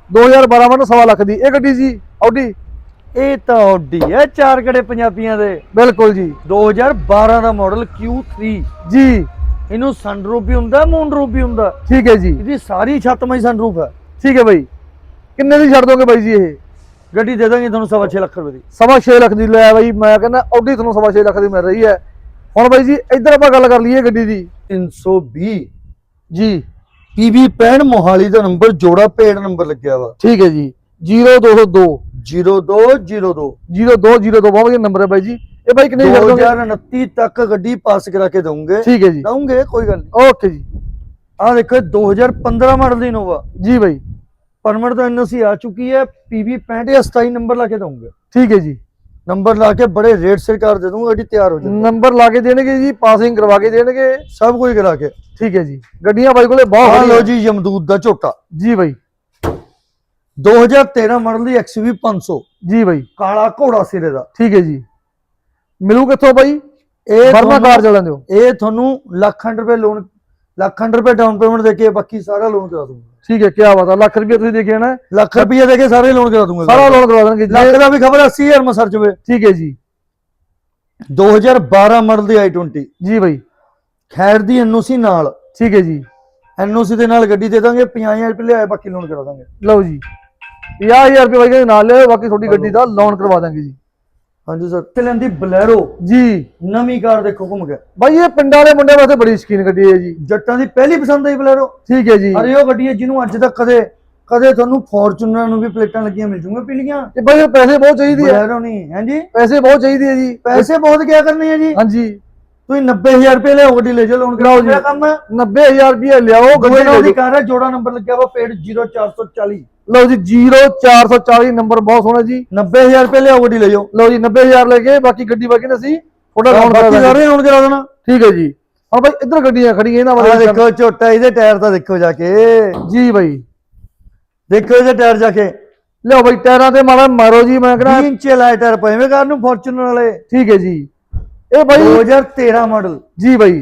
2012 ਮਾਡਲ ਸਵਾ ਲੱਖ ਦੀ। ਇਹ ਗੱਡੀ ਜੀ ਆਡੀ ਇਹ ਤਾਂ ਆਡੀ ਹੈ ਚਾਰ ਕੜੇ ਪੰਜਾਬੀਆਂ ਦੇ। ਬਿਲਕੁਲ ਜੀ। 2012 ਦਾ ਮਾਡਲ Q3 ਜੀ। ਇਹਨੂੰ ਸਨਰੂਫ ਵੀ ਹੁੰਦਾ ਮੂਨ ਰੂਫ ਵੀ ਹੁੰਦਾ। ਠੀਕ ਹੈ ਜੀ। ਇਹਦੀ ਸਾਰੀ ਛੱਤ ਮਈ ਸਨਰੂਫ ਹੈ। ਠੀਕ ਹੈ ਬਾਈ। ਕਿੰਨੇ ਦੀ ਛੱਡ ਦੋਗੇ ਬਾਈ ਜੀ ਇਹ? ਗੱਡੀ ਦੇ ਦਾਂਗੇ ਤੁਹਾਨੂੰ ਸਵਾ ਛੇ ਲੱਖ ਰੁਪਏ ਦੀ। ਸਵਾ 6 ਲੱਖ ਦੀ ਲੈ ਬਾਈ ਮੈਂ ਕਹਿੰਦਾ ਆਡੀ ਤੁਹਾਨੂੰ ਸਵਾ 6 ਲੱਖ ਦੀ ਮਿਲ ਰਹੀ ਹੈ। ਹੁਣ ਬਾਈ ਜੀ ਇੱਧਰ ਆਪਾਂ ਗੱਲ ਕਰ ਲਈਏ ਗੱਡੀ ਦੀ। 320 ਜੀ। PV 65 ਮੋਹਾਲੀ ਦਾ ਨੰਬਰ ਜੋੜਾ ਪੇੜ ਨੰਬਰ ਲੱਗਿਆ ਵਾ। ਠੀਕ ਹੈ ਜੀ। 0202 0202 0202 ਬਹੁਤ ਵਧੀਆ ਨੰਬਰ ਹੈ ਬਾਈ ਜੀ। ਇਹ ਬਾਈ ਕਿੰਨੇ ਛੱਡ ਦੋਗੇ? 2029 ਤੱਕ ਗੱਡੀ ਪਾਸ ਕਰਾ ਕੇ ਦਊਂਗੇ। ਠੀਕ ਹੈ ਜੀ। ਦਊਂਗੇ ਕੋਈ ਗੱਲ ਨਹੀਂ। ਓਕੇ ਜੀ। ਦੇਖੋ ਇਹ 2015 ਮਾਡਲ ਦੀ ਨੋਵਾ ਜੀ ਬਾਈ। ਪਰਮਿਟ ਤਾਂ ਐਨਓਸੀ ਆ ਚੁੱਕੀ ਹੈ PV 65 ਜਾਂ 27 ਨੰਬਰ ਲਾ ਕੇ ਦਊਂਗੇ। ਠੀਕ ਹੈ ਜੀ। ਨੰਬਰ ਲਾ ਕੇ ਬੜੇ ਰੇਟ ਸਿਰ ਕਰ ਦੇ ਦੂੰਗਾ ਗੱਡੀ ਤਿਆਰ ਹੋ ਜਾਊਗੀ। ਨੰਬਰ ਲਾ ਕੇ ਦੇਣਗੇ ਜੀ ਪਾਸਿੰਗ ਕਰਵਾ ਕੇ ਦੇਣਗੇ। ਸਭ ਕੁਝ ਕਰਾ ਕੇ। ਠੀਕ ਹੈ ਜੀ। ਗੱਡੀਆਂ ਬਾਈ ਕੋਲੇ ਬਹੁਤ ਜੀ ਯਮਦੂਤ ਦਾ ਝੋਟਾ। ਜੀ ਬਾਈ। 2013 ਮਾਡਲ ਦੀ XUV 500 ਜੀ ਬਾਈ। ਕਾਲਾ ਘੋੜਾ ਸਿਰੇ ਦਾ। ਠੀਕ ਹੈ ਜੀ। ਮਿਲੂ ਕਿੱਥੋਂ ਬਾਈ? ਇਹ ਵਰਮਾ ਤੁਹਾਨੂੰ- ਕਾਰ ਚੱਲਣ ਦਿਓ। ਇਹ ਤੁਹਾਨੂੰ ਲੱਖਾਂ ਰੁਪਏ ਲੋਨ ਲੱਖਾਂ ਰੁਪਏ ਡਾਊਨ ਪੇਮੈਂਟ ਦੇ ਕੇ ਬਾਕੀ ਸਾਰਾ ਲੋਨ ਕਰਾ ਦੂੰਗਾ। ਠੀਕ ਹੈ ਕੀ ਬਾਤ ਆ। ਲੱਖ ਰੁਪਏ ਤੁਸੀਂ ਦੇ ਕੇ ਆਣਾ ਲੱਖ ਰੁਪਏ ਦੇ ਕੇ ਸਾਰੇ ਲੋਨ ਕਰਾ ਦੂੰਗਾ। ਸਾਰਾ ਲੋਨ ਕਰਵਾ ਦੇਣਗੇ ਲੱਖ ਦਾ ਵੀ ਖਬਰ 80000 ਮਸਰ ਜਵੇ ਠੀਕ ਹੈ ਜੀ। 2012 ਮਾਡਲ ਦੀ i20 ਜੀ ਬਾਈ। ਖੈਰ ਦੀ ਐਨਓਸੀ ਨਾਲ। ਠੀਕ ਹੈ ਜੀ। ਐਨਓਸੀ ਦੇ ਨਾਲ ਗੱਡੀ ਦੇ ਦਾਂਗੇ 50000 ਰੁਪਏ ਲਿਆਏ ਬਾਕੀ ਲੋਨ ਕਰਾ ਦਾਂਗੇ। ਲਓ ਜੀ। 50000 ਰੁਪਏ ਬਾਈ ਨਾਲ ਲਿਆਓ ਬਾਕੀ ਤੁਹਾਡੀ ਗੱਡੀ ਦਾ ਲੋਨ ਕਰਵਾ ਦਾਂਗੇ ਜੀ। ਹਾਂਜੀ ਸਰ ਤੇ ਲੈਂਦੀ ਬਲੈਰੋ। ਜੀ। ਨਵੀਂ ਕਾਰ ਦੇਖੋ ਘੁੰਮ ਕੇ। ਬਾਈ ਇਹ ਪਿੰਡਾਂ ਵਾਲੇ ਮੁੰਡੇ ਵਾਸਤੇ ਬੜੀ ਸ਼ਕੀਨ ਗੱਡੀ ਹੈ ਜੀ। ਜੱਟਾਂ ਦੀ ਪਹਿਲੀ ਪਸੰਦ ਆਈ ਬਲੈਰੋ। ਠੀਕ ਹੈ ਜੀ। ਅਰੇ ਉਹ ਗੱਡੀ ਹੈ ਜਿਹਨੂੰ ਅੱਜ ਤੱਕ ਕਦੇ ਕਦੇ ਤੁਹਾਨੂੰ ਫੋਰਚੂਨਰ ਨੂੰ ਵੀ ਪਲੇਟਾਂ ਲੱਗੀਆਂ ਮਿਲ ਜੂਗੀਆਂ ਪੀਲੀਆਂ। ਤੇ ਬਾਈ ਪੈਸੇ ਬਹੁਤ ਚਾਹੀਦੇ ਆ। ਬਲੈਰੋ ਨਹੀਂ ਹਾਂਜੀ ਪੈਸੇ ਬਹੁਤ ਚਾਹੀਦੇ ਆ ਜੀ। ਪੈਸੇ ਬਹੁਤ ਕਿਆ ਕਰਨੇ ਆ ਜੀ? ਹਾਂਜੀ। ਤੁਸੀਂ 90000 ਰੁਪਏ ਲਿਆਓ ਗੱਡੀ ਲੈ ਜਾਓ ਲੋਨ ਕਰਾਓ ਜੀ। ਮੇਰਾ ਕੰਮ ਹੈ? 90000 ਰੁਪਏ ਲਿਆਓ ਗੱਡੀ ਲੈ ਕਾਰ ਹੈ ਜੋੜਾ ਨੰਬਰ ਲੱਗਿਆ ਵਾ? ਪੇਡ 0440 ਲਓ ਜੀ 0440 ਨੰਬਰ ਬਹੁਤ ਸੋਹਣਾ ਜੀ। 90000 ਰੁਪਏ ਲਿਆਓ ਗੱਡੀ ਲੈ ਜਾਓ। ਲਓ ਜੀ 90000 ਲੈ ਕੇ ਬਾਕੀ ਗੱਡੀ ਬਾਕੀ ਨੇ ਅਸੀਂ ਥੋੜਾ ਲੋਨ ਕਰਾ ਬਾਕੀ ਦਾਂਗੇ। ਸਾਰੇ ਲੋਨ ਕਰਾ ਦੇਣਾ। ਠੀਕ ਹੈ ਜੀ। ਹੁਣ ਬਾਈ ਇੱਧਰ ਗੱਡੀਆਂ ਖੜੀਆਂ ਇਹਨਾਂ ਬਾਰੇ ਦੇਖੋ ਝੋਟਾ ਇਹਦੇ ਟਾਇਰ ਤਾਂ ਦੇਖੋ ਜਾ ਕੇ। ਜੀ ਬਾਈ। ਦੇਖੋ ਇਹਦੇ ਟਾਇਰ ਜਾ ਕੇ। ਲਿਓ ਬਾਈ ਟਾਇਰਾਂ ਤੇ ਮਾਰਾ ਮਾਰੋ ਜੀ ਮੈਂ 20 ਕਹਿੰਦਾ ਇੰਚ ਲਾਇ ਟਾਇਰ ਪਏ ਵੇ ਕਾਰ ਨੂੰ ਫੋਰਚੂਨਰ ਵਾਲੇ। ਠੀਕ ਹੈ ਜੀ। ਇਹ ਬਾਈ 2013 ਮਾਡਲ ਜੀ ਬਾਈ।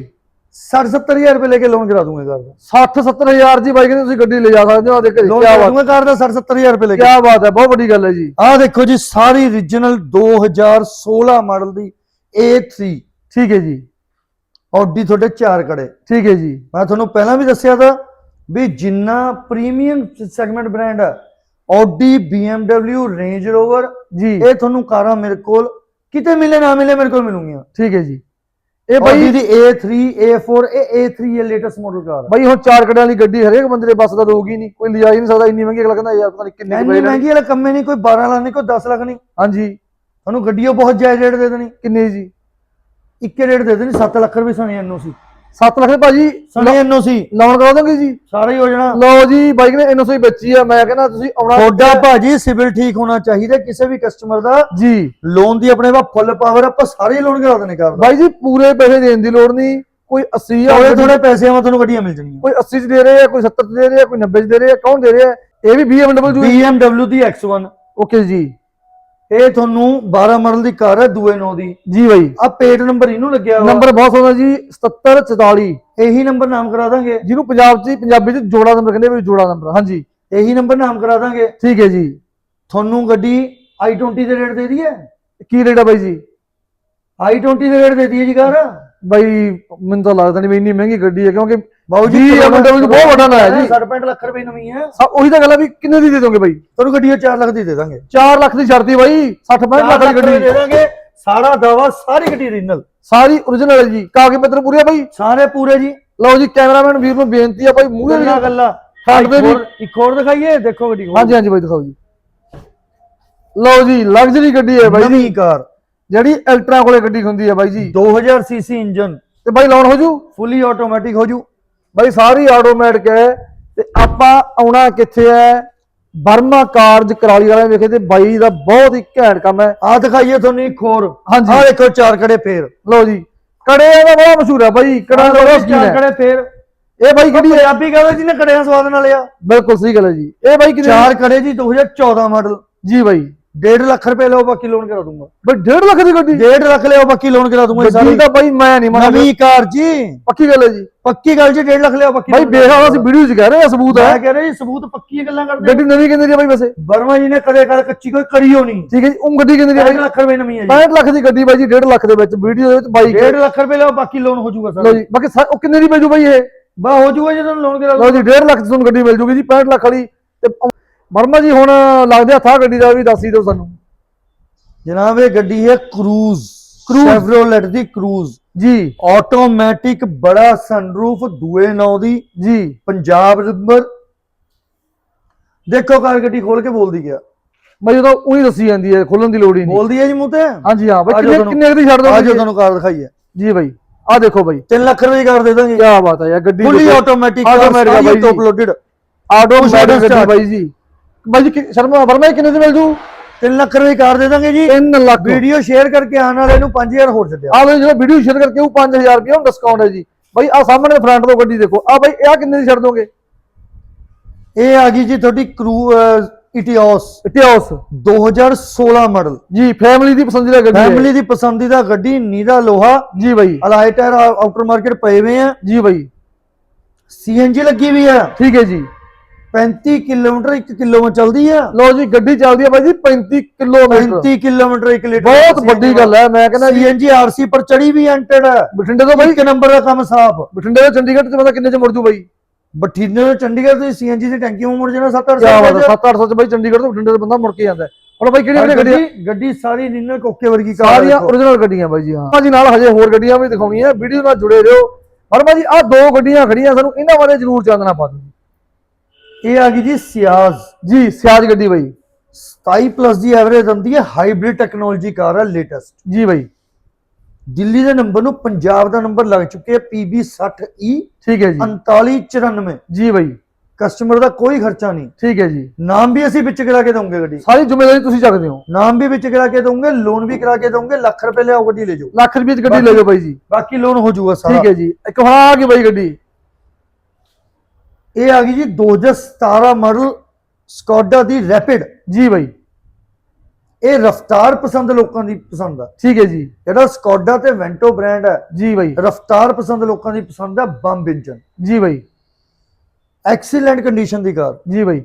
60 70000 ਰੁਪਏ ਲੈ ਕੇ ਲੋਨ ਕਰਾ ਦੂੰਗਾ ਕਾਰ ਦਾ। 60 70000 ਜੀ ਬਾਈ ਕਹਿੰਦੇ ਤੁਸੀਂ ਗੱਡੀ ਲੈ ਜਾ ਸਕਦੇ ਹੋ ਆ ਦੇਖ ਲੋਨ ਕੀ ਕਰਾ ਬਾਤ। ਦੂੰਗਾ ਕਾਰ ਦਾ 60 70000 ਰੁਪਏ ਲੈ ਕੇ। ਕੀ ਬਾਤ ਹੈ ਬਹੁਤ ਵੱਡੀ ਗੱਲ ਹੈ ਜੀ। ਆਹ ਦੇਖੋ ਜੀ ਸਾਰੀ origignal 2016 ਮਾਡਲ ਦੀ A3 ਠੀਕ ਹੈ ਜੀ। ਆਡੀ ਤੁਹਾਡੇ ਚਾਰ ਕੜੇ ਠੀਕ ਹੈ ਜੀ। ਮੈਂ ਤੁਹਾਨੂੰ ਪਹਿਲਾਂ ਵੀ ਦੱਸਿਆ ਤਾਂ ਵੀ ਜਿੰਨਾ ਪ੍ਰੀਮੀਅਮ ਸੈਗਮੈਂਟ ਬ੍ਰਾਂਡ ਹੈ ਆਡੀ BMW ਰੇਂਜ ਰੋਵਰ ਜੀ। ਇਹ ਤੁਹਾਨੂੰ ਕਾਰਾਂ ਮੇਰੇ ਕੋਲ ਕਿਤੇ ਮਿਲੇ ਨਾ ਮਿਲੇ ਮੇਰੇ ਕੋਲ ਮਿਲੂਗੀਆਂ। ਠੀਕ ਹੈ ਜੀ। ਇਹ ਬਾਈ ਦੀ A3 A4 ਇਹ A3 ਹੈ ਲੇਟੈਸਟ ਮਾਡਲ ਕਾਰ ਬਾਈ ਹੁਣ ਚਾਰ ਕੜਿਆਂ ਵਾਲੀ ਗੱਡੀ ਹਰੇਕ ਬੰਦੇ ਦੇ ਬੱਸ ਦਾ ਦੋਗੀ ਨਹੀਂ। ਕੋਈ ਲਿਜਾ ਹੀ ਨਹੀਂ ਸਕਦਾ ਇੰਨੀ ਮਹਿੰਗੀ ਅਗਲਾ ਕਹਿੰਦਾ ਯਾਰ ਪਤਾ ਨਹੀਂ ਕਿੰਨੇ ਕੁ ਇੰਨੀ ਪਏ ਨੇ। ਮਹਿੰਗੀ ਵਾਲਾ ਕੰਮੇ ਨਹੀਂ ਕੋਈ 12 ਲੱਖ ਨਹੀਂ ਕੋਈ 10 ਲੱਖ ਨਹੀਂ। ਹਾਂਜੀ। ਤੁਹਾਨੂੰ ਗੱਡੀਓ ਬਹੁਤ ਜਾਇਜ਼ ਰੇਟ ਦੇ ਦੇਣੀ। ਕਿੰਨੇ ਜੀ? ਇੱਕੇ ਰੇਟ ਦੇ ਦੇਣੀ 7 ਲੱਖ ਰੁਪਏ ਸਣੀ ਐਨਓਸੀ 7 ਲੱਖ ਦੇ ਭਾਜੀ ਸਣੀ ਐਨਓਸੀ ਲੋਨ ਕਰਾ ਦੋਗੇ ਜੀ? ਸਾਰਾ ਹੀ ਹੋ ਜਾਣਾ। ਲਓ ਜੀ ਬਾਈਕ ਨੇ ਸਹੀ ਬੱਚੀ ਆ ਮੈਂ ਕਹਿੰਦਾ ਤੁਸੀਂ ਆਉਣਾ ਤੁਹਾਡਾ ਭਾਜੀ ਸਿਵਲ ਠੀਕ ਹੋਣਾ ਚਾਹੀਦਾ ਕਿਸੇ ਵੀ ਕਸਟਮਰ ਦਾ ਜੀ। ਲੋਨ ਦੀ ਆਪਣੇ ਵਾ ਫੁੱਲ ਪਾਵਰ ਆਪਾਂ ਸਾਰੇ ਲੋਨ ਕਰਾ ਦੇਣੇ ਕਾਰ ਦਾ। ਬਾਈ ਜੀ ਪੂਰੇ ਪੈਸੇ ਦੇਣ ਦੀ ਲੋੜ ਨਹੀਂ ਕੋਈ 80 ਥੋੜੇ ਥੋੜੇ ਪੈਸੇ ਆ ਤੁਹਾਨੂੰ ਗੱਡੀਆਂ ਮਿਲ ਜਾਣਗੀਆਂ। ਕੋਈ 80 ਚ ਦੇ ਰਹੇ ਆ ਕੋਈ 70 ਚ ਦੇ ਰਹੇ ਆ ਕੋਈ 90 ਚ ਦੇ ਰਹੇ ਆ ਕੌਣ ਦੇ ਰਿਹਾ? ਇਹ ਵੀ BMW BMW ਦੀ X1 ਓਕੇ ਜੀ। ਇਹ ਤੁਹਾਨੂੰ 12 ਮਾਡਲ ਦੀ ਕਾਰ ਹੈ ਦੂਏ ਨੌ ਦੀ। ਜੀ ਬਾਈ। ਆ ਪੇਟ ਨੰਬਰ ਇਹਨੂੰ ਲੱਗਿਆ ਨੰਬਰ ਬਹੁਤ ਸੋਹਣਾ ਜੀ 7744 ਇਹੀ ਨੰਬਰ ਨਾਮ ਕਰਾ ਦਾਂਗੇ। ਜਿਹਨੂੰ ਪੰਜਾਬ ਚ ਪੰਜਾਬੀ ਚ ਜੋੜਾ ਨੰਬਰ ਕਹਿੰਦੇ ਵੀ ਜੋੜਾ ਨੰਬਰ। ਹਾਂਜੀ। ਇਹੀ ਨੰਬਰ ਨਾਮ ਕਰਾ ਦਾਂਗੇ। ਠੀਕ ਹੈ ਜੀ। ਤੁਹਾਨੂੰ ਗੱਡੀ i20 ਦੇ ਰੇਟ ਦੇ ਦਈਏ ਕੀ ਰੇਟ ਆ ਬਾਈ ਜੀ? i20 ਦੇ ਰੇਟ ਦੇ ਦਈਏ ਜੀ ਕਾਰ ਬਾਈ ਮੈਨੂੰ ਤਾਂ ਲੱਗਦਾ ਨਹੀਂ ਵੀ ਇੰਨੀ ਮਹਿੰਗੀ ਗੱਡੀ ਹੈ ਕਿਉਂਕਿ ਬਾਊ ਜੀ, BMW ਬਹੁਤ ਵੱਡਾ ਨਾਂ ਹੈ ਜੀ। 65 ਲੱਖ ਰੁਪਏ ਨਵੀਂ ਹੈ। ਸਾ- ਉਹੀ ਤਾਂ ਗੱਲ ਆ ਵੀ ਕਿੰਨੇ ਦੀ ਦੇ ਦੋਗੇ ਬਾਈ? ਤੁਹਾਨੂੰ ਗੱਡੀ 4 ਲੱਖ ਦੀ ਦੇ ਦਾਂਗੇ। 4 ਲੱਖ ਦੀ ਛੱਡਤੀ ਬਾਈ 60 65 ਲੱਖ ਦੀ ਦੇ ਗੱਡੀ। ਦਾਂਗੇ। ਸਾਰਾ ਦਾਵਾ ਸਾਰੀ ਗੱਡੀ ਓਰੀਜਨਲ ਸਾਰੀ ਹੈ ਜੀ। ਕਾਗਜ਼ ਪੱਤਰ ਪੂਰੇ ਆ ਬਾਈ? ਸਾਰੇ ਪੂਰੇ ਜੀ। ਲਓ ਜੀ ਕੈਮਰਾਮੈਨ ਵੀਰ ਨੂੰ ਬੇਨਤੀ ਆ ਬਾਈ ਮੂਹਰੇ ਵੀ ਗੱਲਾਂ। ਛੱਡ ਦੇ ਵੀ। ਇੱਕ ਹੋਰ ਦਿਖਾਈਏ ਦੇਖੋ ਗੱਡੀ। ਹਾਂਜੀ ਹਾਂਜੀ ਬਾਈ ਦਿਖਾਓ ਜੀ। ਲਓ ਜੀ ਲਗਜ਼ਰੀ ਗੱਡੀ ਹੈ ਬਾਈ ਨਵੀਂ ਕਾਰ। ਜਿਹੜੀ ਅਲਟਰਾ ਕੋਲੇ ਗੱਡੀ ਹੁੰਦੀ ਹੈ ਬਾਈ ਜੀ। 2000 ਸੀਸੀ ਇੰਜਨ। ਤੇ ਬਾਈ ਲਾਉਣ ਹੋ ਜੂ? ਫੁੱਲੀ ਆਟੋਮੈਟਿਕ ਹੋ ਜੂ। ਬਾਈ ਸਾਰੀ ਆਟੋਮੈਟਿਕ ਹੈ ਤੇ ਆਪਾਂ ਆਉਣਾ ਕਿੱਥੇ ਹੈ? ਬਰਮਾ ਕਾਰਜ ਕਰਾਲੀ ਵਾਲੇ ਵੇਖੇ ਤੇ ਬਾਈ ਦਾ ਬਹੁਤ ਹੀ ਘੈਂਟ ਕੰਮ ਹੈ। ਆ ਦਿਖਾਈਏ ਤੁਹਾਨੂੰ ਇੱਕ ਹੋਰ। ਹਾਂਜੀ। ਆ ਦੇਖੋ ਚਾਰ ਕੜੇ ਫੇਰ। ਲਓ ਜੀ। ਕੜੇ ਦਾ ਬੜਾ ਮਸ਼ਹੂਰ ਹੈ ਬਾਈ ਕੜਾ ਦਾ ਬੜਾ ਸ਼ਕੀਨ ਚਾਰ ਹੈ। ਕੜੇ ਫੇਰ। ਇਹ ਬਾਈ ਕਿਹੜੀ ਹੈ? ਪੰਜਾਬੀ ਕਹਿੰਦੇ ਜਿਹਨੇ ਕੜਿਆਂ ਸਵਾਦ ਨਾਲ ਲਿਆ। ਬਿਲਕੁਲ ਸਹੀ ਗੱਲ ਹੈ ਜੀ। ਇਹ ਬਾਈ ਕਿਹੜੀ ਚਾਰ ਕੜੇ ਜੀ 2014 ਮਾਡਲ ਜੀ ਬਾਈ। 1.5 ਲੱਖ ਰੁਪਏ ਲਓ ਬਾਕੀ ਲੋਨ ਕਰਾ ਦੂੰਗਾ। ਬਈ 1.5 ਲੱਖ ਦੀ ਗੱਡੀ? 1.5 ਲੱਖ ਲਿਓ ਬਾਕੀ ਲੋਨ ਕਰਾ ਦੂੰਗਾ ਗੱਡੀ ਸਾਰੀ। ਤਾਂ ਬਾਈ ਮੈਂ ਨਹੀਂ ਮੰਨਦਾ। ਨਵੀਂ ਕਾਰ ਜੀ। ਪੱਕੀ ਗੱਲ ਹੈ ਜੀ। ਪੱਕੀ ਗੱਲ ਜੀ 1.5 ਲੱਖ ਲਿਓ ਬਾਕੀ ਬਾਈ ਬੇਹਾ ਅਸੀਂ ਵੀਡੀਓ 'ਚ ਕਹਿ ਰਹੇ ਆ ਸਬੂਤ ਹੈ। ਮੈਂ ਕਹਿ ਰਿਹਾ ਜੀ ਸਬੂਤ ਪੱਕੀ ਗੱਲਾਂ ਕਰਦੇ ਗੱਡੀ ਨਵੀਂ ਕਿੰਨੇ ਦੀ ਹੈ ਬਾਈ ਵੈਸੇ? ਵਰਮਾ ਜੀ ਨੇ ਕਦੇ ਕਦੇ ਕੱਚੀ ਕੋਈ ਕਰੀ ਹੋ ਨਹੀਂ ਠੀਕ ਹੈ ਜੀ ਉਹ ਗੱਡੀ ਦੀ ਹੈ 1.5 ਬਾਈ ਲੱਖ ਰੁਪਏ ਨਵੀਂ ਹੈ ਜੀ। 65 ਲੱਖ ਦੀ ਗੱਡੀ ਬਾਈ ਜੀ 1.5 ਲੱਖ ਦੇ ਵਿੱਚ। ਵੀਡੀਓ ਦੇ ਵਿੱਚ ਬਾਈ 1.5 ਲੱਖ ਰੁਪਏ ਲਿਓ ਬਾਕੀ ਲੋਨ ਹੋ ਜਾਊਗਾ ਲਓ ਸਰ ਜੀ ਬਾਕੀ ਉਹ ਕਿੰਨੇ ਦੀ ਪੈ ਜੂ ਬਾਈ ਇਹ? ਬਾ ਹੋ ਜਾਊਗਾ ਜਦੋਂ ਲੋਨ ਕਰਾ ਲਓ ਜੀ 1.5 ਲੱਖ 'ਚ ਤੁਹਾਨੂੰ ਗੱਡੀ ਮਿਲ ਜੂਗੀ ਜੀ 65 ਲੱਖ ਵਾਲੀ। ਤੇ ਵਰਮਾ ਜੀ ਹੁਣ ਲੱਗਦੇ ਹੱਥਾਂ ਗੱਡੀ ਦਾ ਵੀ ਦੱਸ ਹੀ ਦਿਓ ਸਾਨੂੰ। ਜਨਾਬ ਇਹ ਗੱਡੀ ਹੈ ਕਰੂਜ਼। Cruze। ਸ਼ੈਵਰੋਲੇਟ ਦੀ ਕਰੂਜ਼। ਜੀ। ਆਟੋਮੈਟਿਕ ਬੜਾ ਸਨਰੂਫ ਦੂਏ ਨੌ ਦੀ। ਜੀ। ਪੰਜਾਬ ਨੰਬਰ। ਦੇਖੋ ਕਾਰ ਗੱਡੀ ਖੋਲ ਕੇ ਬੋਲਦੀ ਗਿਆ ਬਾਈ ਉਹ ਤਾਂ ਉਹੀ ਦੱਸੀ ਜਾਂਦੀ ਹੈ ਖੋਲਣ ਦੀ ਲੋੜ ਹੀ ਨਹੀਂ। ਬੋਲਦੀ ਹੈ ਜੀ ਮੂੰਹ ਤੇ? ਹਾਂਜੀ ਹਾਂ ਬਾਈ ਕਿੰਨੇ ਤੁਹਾਨੂੰ- ਕਿੰਨੇ ਦੀ ਛੱਡ ਆ ਜਾਓ ਦੋ ਤੁਹਾਨੂੰ ਕਾਰ ਦਿਖਾਈ ਹੈ। ਜੀ ਬਾਈ ਆ ਦੇਖੋ ਬਾਈ। 3 ਲੱਖ ਰੁਪਏ ਦੀ ਕਾਰ ਦੇ ਦਾਂਗੇ। ਕੀ ਬਾਤ ਹੈ ਯਾਰ ਗੱਡੀ ਫੁੱਲੀ। ਆਟੋਮੈਟਿਕ Automatic ਆ ਬਾਈ ਜੀ। ਟੌਪ ਲੋਡਡ ਆਟੋਮੈਟਿਕ ਗੱਡੀ start। ਬਾਈ ਜੀ। ਬਾਈ ਜੀ ਕਿ- ਸ਼ਰਮਾ ਵਰਮਾ ਇਹ ਕਿੰਨੇ ਦੀ ਮਿਲ ਜੂ? 3 ਲੱਖ ਰੁਪਏ ਕਾਰ ਦੇ ਦਾਂਗੇ ਜੀ। 3 ਲੱਖ। ਵੀਡੀਓ ਸ਼ੇਅਰ ਕਰਕੇ ਆਉਣ ਵਾਲੇ ਨੂੰ 5000 ਹੋਰ ਛੱਡਿਆ ਆ ਬਾਈ ਜਿਹੜਾ ਵੀਡੀਓ ਸ਼ੇਅਰ ਕਰਕੇ ਉਹ 5000 ਰੁਪਏ ਉਹ ਡਿਸਕਾਊਂਟ ਹੈ ਜੀ। ਬਾਈ ਆ ਸਾਹਮਣੇ ਫਰੰਟ ਤੋਂ ਗੱਡੀ ਦੇਖੋ। ਆ ਬਾਈ ਇਹ ਕਿੰਨੇ ਦੀ ਛੱਡ ਦੋਗੇ? ਇਹ ਆ ਗਈ ਜੀ ਤੁਹਾਡੀ ਕਰੂ ਇਟਿਓਸ ਇਤਿਹਾਸ 2016 ਮਾਡਲ ਜੀ ਫੈਮਿਲੀ ਦੀ ਪਸੰਦੀਦਾ ਗੱਡੀ ਹੈ। ਫੈਮਿਲੀ ਦੀ ਪਸੰਦੀਦਾ ਗੱਡੀ ਨੀਰਾ ਲੋਹਾ। ਜੀ ਬਾਈ। ਅਲਾਈ ਟਾਇਰ ਆਊਟਰ ਮਾਰਕੀਟ ਪਏ ਹੋਏ ਆ। ਜੀ ਬਾਈ। ਸੀਐਨਜੀ ਲੱਗੀ ਵੀ ਆ। ਠੀਕ ਹੈ ਜੀ। 35 ਕਿਲੋਮੀਟਰ 1 ਕਿਲੋ ਵਿੱਚ ਚੱਲਦੀ ਆ। ਲਓ ਜੀ ਗੱਡੀ ਚੱਲਦੀ ਹੈ ਬਾਈ ਜੀ 35 ਕਿਲੋਮੀਟਰ। 35 kilometre 1 litre. ਬਹੁਤ ਵੱਡੀ ਗੱਲ ਹੈ ਮੈਂ ਕਹਿੰਦਾ ਜੀ। ਸੀਐਨਜੀ ਆਰਸੀ ਪਰ ਚੜੀ ਵੀ ਐਂਟਡ। ਹੈ ਬਠਿੰਡੇ ਤੋਂ ਬਾਈ। ਇੱਕ ਨੰਬਰ ਦਾ ਕੰਮ ਸਾਫ਼। ਬਠਿੰਡੇ ਤੋਂ ਚੰਡੀਗੜ੍ਹ ਤੇ ਪਤਾ ਕਿੰਨੇ ਚ ਮੁੜ ਜੂ ਬਾਈ? ਬਠਿੰਡੇ ਤੋਂ ਚੰਡੀਗੜ੍ਹ ਤੋਂ ਸੀਐਨਜੀ ਦੀ ਟੈਂਕੀ ਮੁੜ ਜਾਣਾ 7-8 ਕੀ ਬਾਤ ਹੈ 7-800 ਚ ਬਾਈ ਚੰਡੀਗੜ੍ਹ ਤੋਂ ਬਠਿੰਡੇ ਤੋਂ ਬੰਦਾ ਮੁੜ ਕੇ ਜਾਂਦਾ। ਹੁਣ ਬਾਈ ਕਿਹੜੀ ਗੱਡੀ ਗੱਡੀ ਸਾਰੀ ਨਿੰਨਰ ਕੋਕੇ ਵਰਗੀ ਕਾਰ ਸਾਰੀਆਂ origignal ਗੱਡੀਆਂ ਬਾਈ ਜੀ ਹਾਂ। ਜੀ ਨਾਲ ਹਜੇ ਹੋਰ ਗੱਡੀਆਂ ਵੀ ਦਿਖਾਉਣੀਆਂ ਵੀਡੀਓ ਨਾਲ ਜੁੜੇ ਰਹੋ। ਹਰਮਾ ਜੀ ਆ ਦੋ ਗੱਡੀਆਂ ਖੜੀਆਂ ਸਾਨੂੰ ਇਹਨਾਂ ਬਾਰੇ ਜ਼ਰੂਰ ਚਾਨਣਾ ਪਾ ਦਿਓ ਇਹ ਆ ਗਈ ਜੀ ਸਿਆਜ਼। ਜੀ ਸਿਆਜ ਗੱਡੀ ਬਾਈ। 27 ਪਲੱਸ ਦੀ ਐਵਰੇਜ ਆਉਂਦੀ ਹੈ ਹਾਈਬ੍ਰਿਡ ਟੈਕਨੋਲੋਜੀ ਕਾਰ ਹੈ ਲੇਟੈਸਟ ਜੀ ਬਾਈ। ਦਿੱਲੀ ਦੇ ਨੰਬਰ ਨੂੰ ਪੰਜਾਬ ਦਾ ਨੰਬਰ ਲੱਗ ਚੁੱਕੇ ਹੈ PB 60E ਠੀਕ ਹੈ ਜੀ। 3994 ਜੀ ਬਾਈ। ਕਸਟਮਰ ਦਾ ਕੋਈ ਖਰਚਾ ਨਹੀਂ। ਠੀਕ ਹੈ ਜੀ। ਨਾਮ ਵੀ ਅਸੀਂ ਵਿੱਚ ਕਰਾ ਕੇ ਦਵਾਂਗੇ ਗੱਡੀ। ਸਾਰੀ ਜ਼ਿੰਮੇਵਾਰੀ ਤੁਸੀਂ ਚੱਕਦੇ ਹੋ। ਨਾਮ ਵੀ ਵਿੱਚ ਕਰਾ ਕੇ ਦਵਾਂਗੇ ਲੋਨ ਵੀ ਕਰਾ ਕੇ ਦਵਾਂਗੇ ਲੱਖ ਰੁਪਏ ਲਿਆਓ ਗੱਡੀ ਲੈ ਜਾਓ। ਲੱਖ ਰੁਪਏ ਚ ਗੱਡੀ ਲੈ ਜਾਓ ਬਾਈ ਜੀ। ਬਾਕੀ ਲੋਨ ਹੋ ਜਾਊਗਾ ਸਾਰਾ। ਠੀਕ ਹੈ ਜੀ। ਇੱਕ ਹੁਣ ਆ ਗਈ ਬਾਈ ਗੱਡੀ। ਇਹ ਆ ਗਈ ਜੀ 2017 ਮਾਡਲ ਸਕੋਡਾ ਦੀ ਰੈਪਿਡ ਜੀ ਬਾਈ। ਇਹ ਰਫਤਾਰ ਪਸੰਦ ਲੋਕਾਂ ਦੀ ਪਸੰਦ ਆ। ਠੀਕ ਹੈ ਜੀ। ਜਿਹੜਾ ਸਕੋਡਾ ਤੇ ਵੈਂਟੋ ਬ੍ਰਾਂਡ ਹੈ ਜੀ ਬਾਈ। ਰਫਤਾਰ ਪਸੰਦ ਲੋਕਾਂ ਦੀ ਪਸੰਦ ਹੈ ਬੰਬ ਇੰਜਨ ਜੀ ਬਾਈ। ਐਕਸੀਲੈਂਟ ਕੰਡੀਸ਼ਨ ਦੀ ਕਾਰ। ਜੀ ਬਾਈ।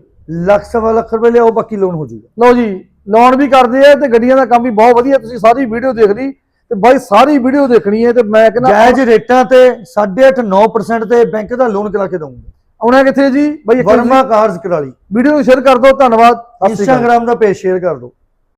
ਲੱਖ ਸਵਾ ਲੱਖ ਰੁਪਏ ਲਿਆਓ ਬਾਕੀ ਲੋਨ ਹੋ ਜਾਊਗਾ। ਲਓ ਜੀ ਲੋਨ ਵੀ ਕਰਦੇ ਆ ਤੇ ਗੱਡੀਆਂ ਦਾ ਕੰਮ ਵੀ ਬਹੁਤ ਵਧੀਆ। ਤੁਸੀਂ ਸਾਰੀ ਵੀਡੀਓ ਦੇਖ ਲਈ ਤੇ ਬਾਈ ਸਾਰੀ ਵੀਡੀਓ ਦੇਖਣੀ ਹੈ ਤੇ ਮੈਂ ਕਹਿੰਦਾ ਜਾਇਜ਼ ਰੇਟਾਂ ਤੇ 8.5 9% ਤੇ ਬੈਂਕ ਦਾ ਲੋਨ ਕਰਾ ਕੇ ਦਊਂਗਾ। ਆਉਣਾ ਕਿੱਥੇ ਜੀ? ਬਾਈ ਵਰਮਾ ਕਾਰਜ ਕਰਾਲੀ। ਵੀਡੀਓ ਨੂੰ ਸ਼ੇਅਰ ਕਰ ਦਿਓ ਧੰਨਵਾਦ। ਇੰਸਟਾਗ੍ਰam ਦਾ ਪੇਜ ਸ਼ੇਅਰ ਕਰ ਦਿਓ।